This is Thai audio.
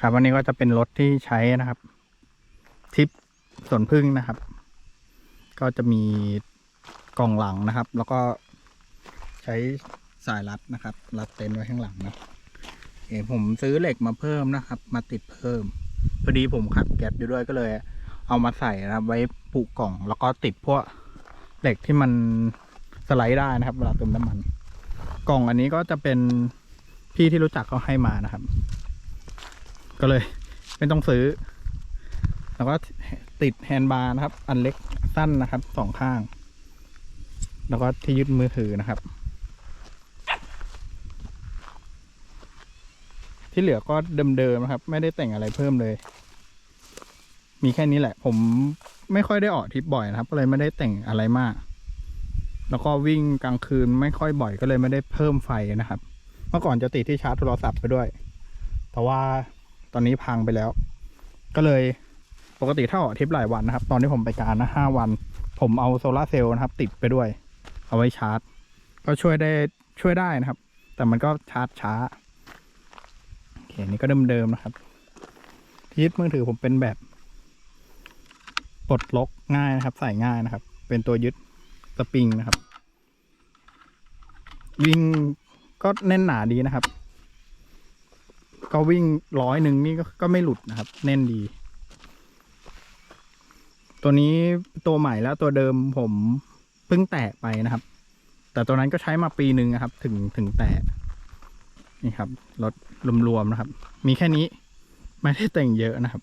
ครับวันนี้ก็จะเป็นรถที่ใช้นะครับ ทิปสวนพึ่งนะครับ ก็จะมีกล่องหลังนะครับ แล้วก็ใช้สายรัดนะครับ รัดเต็นท์ไว้ข้างหลังนะเอ๋ผมซื้อเหล็กมาเพิ่มนะครับ มาติดเพิ่ม พอดีผมขับแก๊สอยู่ด้วยก็เลย เอามาใส่นะครับ ไว้ปุกล่อง แล้วก็ติดพวกเหล็กที่มันสไลด์ได้นะครับเวลาเติมน้ำมัน กล่องอันนี้ก็จะเป็นพี่ที่รู้จักเขาให้มานะครับ ก็เลยไม่ต้องซื้อ แล้วก็ติดแฮนด์บาร์นะครับ อันเล็กสั้นนะครับสองข้าง แล้วก็ที่ยึดมือถือนะครับ ที่เหลือก็เดิมๆนะครับ ไม่ได้แต่งอะไรเพิ่มเลย มีแค่นี้แหละ ผมไม่ค่อยได้ออกทริปบ่อยนะครับ ก็เลยไม่ได้แต่งอะไรมาก แล้วก็วิ่งกลางคืนไม่ค่อยบ่อยก็เลยไม่ได้เพิ่มไฟนะครับ เมื่อก่อนจะติดที่ชาร์จโทรศัพท์ไปด้วย แต่ว่า ตอนนี้พังไปแล้ว ก็เลยปกติถ้าออกทริปหลายวันนะครับ ตอนที่ผมไปการนะห้าวัน ผมเอาโซลาเซลล์นะครับ ติดไปด้วย เอาไว้ชาร์จ ก็ช่วยได้ช่วยได้นะครับ แต่มันก็ชาร์จช้าโอเคนี่ก็เดิมๆนะครับยึดมือถือผมเป็นแบบปลดล็อกง่ายนะครับ ใส่ง่ายนะครับ เป็นตัวยึดสปริงนะครับวิ่งก็แน่นหนาดีนะครับ ก็วิ่งร้อยหนึ่งนี่ก็ก็ไม่หลุดนะครับ แน่นดี ตัวนี้ตัวใหม่แล้วตัวเดิมผมเพิ่งแตะไปนะครับ แต่ตัวนั้นก็ใช้มาปีหนึ่งนะครับ ถึงถึงแตะนี่ครับรถรวมๆนะครับ มีแค่นี้ ไม่ได้แต่งเยอะนะครับ